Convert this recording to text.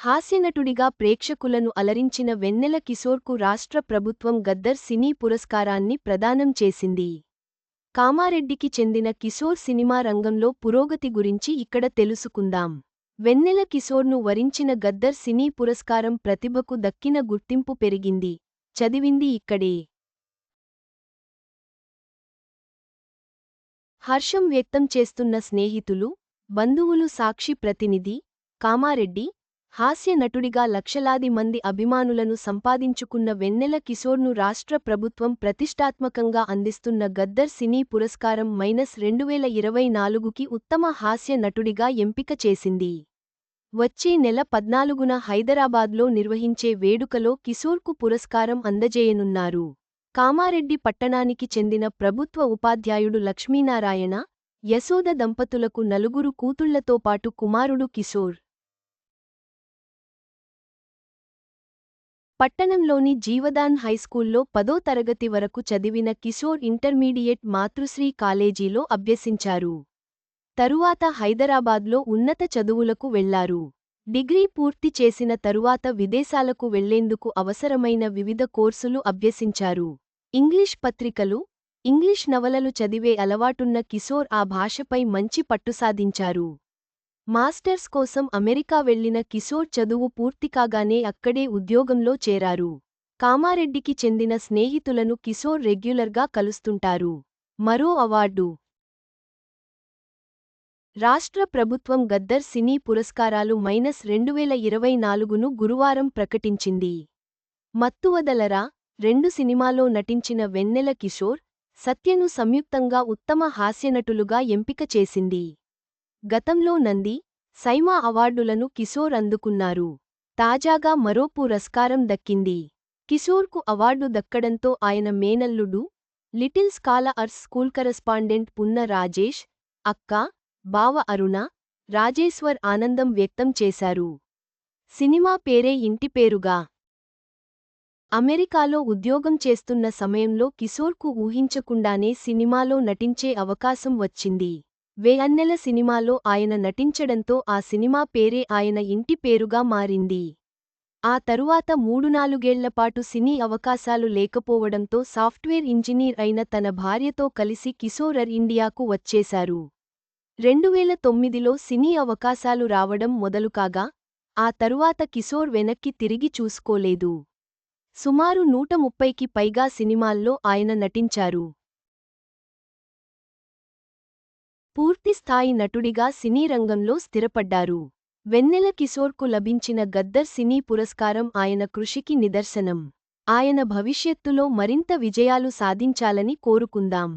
హాస్యనటుడిగా ప్రేక్షకులను అలరించిన వెన్నెల కిశోర్కు రాష్ట్ర ప్రభుత్వం గద్దర్ సినీ పురస్కారాన్ని ప్రదానం చేసింది. కామారెడ్డికి చెందిన కిశోర్ సినిమా రంగంలో పురోగతి గురించి ఇక్కడ తెలుసుకుందాం. వెన్నెల కిశోర్ను వరించిన గద్దర్ సినీ పురస్కారం ప్రతిభకు దక్కిన గుర్తింపు పెరిగింది. చదివింది ఇక్కడే. హర్షం వ్యక్తం చేస్తున్న స్నేహితులు బంధువులు సాక్షి ప్రతినిధి కామారెడ్డి హాస్య నటుడిగా లక్షలాది మంది అభిమానులను సంపాదించుకున్న వెన్నెల కిషోర్ను రాష్ట్ర ప్రభుత్వం ప్రతిష్టాత్మకంగా అందిస్తున్న గద్దర్ సినీ పురస్కారం మైనస్ రెండువేల ఇరవై నాలుగుకి ఉత్తమ హాస్య నటుడిగా ఎంపిక చేసింది. వచ్చే నెల పద్నాలుగున హైదరాబాద్లో నిర్వహించే వేడుకలో కిషోర్కు పురస్కారం అందజేయనున్నారు. కామారెడ్డి పట్టణానికి చెందిన ప్రభుత్వ ఉపాధ్యాయుడు లక్ష్మీనారాయణ యశోద దంపతులకు నలుగురు కూతుళ్ళతో పాటు కుమారుడు కిశోర్ పట్టణంలోని జీవదాన్ హైస్కూల్లో పదో తరగతి వరకు చదివిన కిశోర్ ఇంటర్మీడియట్ మాతృశ్రీ కాలేజీలో అభ్యసించారు. తరువాత హైదరాబాద్లో ఉన్నత చదువులకు వెళ్ళారు. డిగ్రీ పూర్తి చేసిన తరువాత విదేశాలకు వెళ్ళేందుకు అవసరమైన వివిధ కోర్సులు అభ్యసించారు. ఇంగ్లీష్ పత్రికలు ఇంగ్లీష్ నవలలు చదివే అలవాటున్న కిశోర్ ఆ భాషపై మంచి పట్టుసాధించారు మాస్టర్స్ కోసం అమెరికా వెళ్ళిన కిశోర్ చదువు పూర్తికాగానే అక్కడే ఉద్యోగంలో చేరారు. కామారెడ్డికి చెందిన స్నేహితులను కిశోర్ రెగ్యులర్గా కలుస్తుంటారు. మరో అవార్డు. రాష్ట్ర ప్రభుత్వం గద్దర్ సినీ పురస్కారాలు మైనస్ రెండువేల ఇరవై నాలుగును గురువారం ప్రకటించింది. మత్తువదలరా రెండు సినిమాలో నటించిన వెన్నెల కిషోర్ సత్యను సంయుక్తంగా ఉత్తమ హాస్యనటులుగా ఎంపిక చేసింది. గతంలో నంది సైమా అవార్డులను కిశోర్ అందుకున్నారు. తాజాగా మరో పురస్కారం దక్కింది. కిషోర్కు అవార్డు దక్కడంతో ఆయన మేనల్లుడు little scholars school correspondent Punna Rajesh అక్క బావ అరుణ రాజేశ్వర్ ఆనందం వ్యక్తం చేశారు. సినిమా పేరే ఇంటి పేరుగా. అమెరికాలో ఉద్యోగం చేస్తున్న సమయంలో కిషోర్కు ఊహించకుండానే సినిమాలో నటించే అవకాశం వచ్చింది. వేఅన్నెల సినిమాలో ఆయన నటించడంతో ఆ సినిమా పేరే ఆయన ఇంటి పేరుగా మారింది. ఆ తరువాత మూడు నాలుగేళ్ళపాటు సినీ అవకాశాలు లేకపోవడంతో సాఫ్ట్వేర్ ఇంజనీర్ అయిన తన భార్యతో కలిసి కిశోరర్ ఇండియాకు వచ్చేశారు. రెండువేల తొమ్మిదిలో సినీ అవకాశాలు రావడం మొదలుకాగా ఆ తరువాత కిశోర్ వెనక్కి తిరిగి చూసుకోలేదు. సుమారు నూట ముప్పైకి పైగా సినిమాల్లో ఆయన నటించారు. పూర్తిస్థాయి నటుడిగా సినీ రంగంలో స్థిరపడ్డారు. వెన్నెల కిశోర్కు లభించిన గద్దర్ సినీ పురస్కారం ఆయన కృషికి నిదర్శనం. ఆయన భవిష్యత్తులో మరింత విజయాలు సాధించాలని కోరుకుందాం.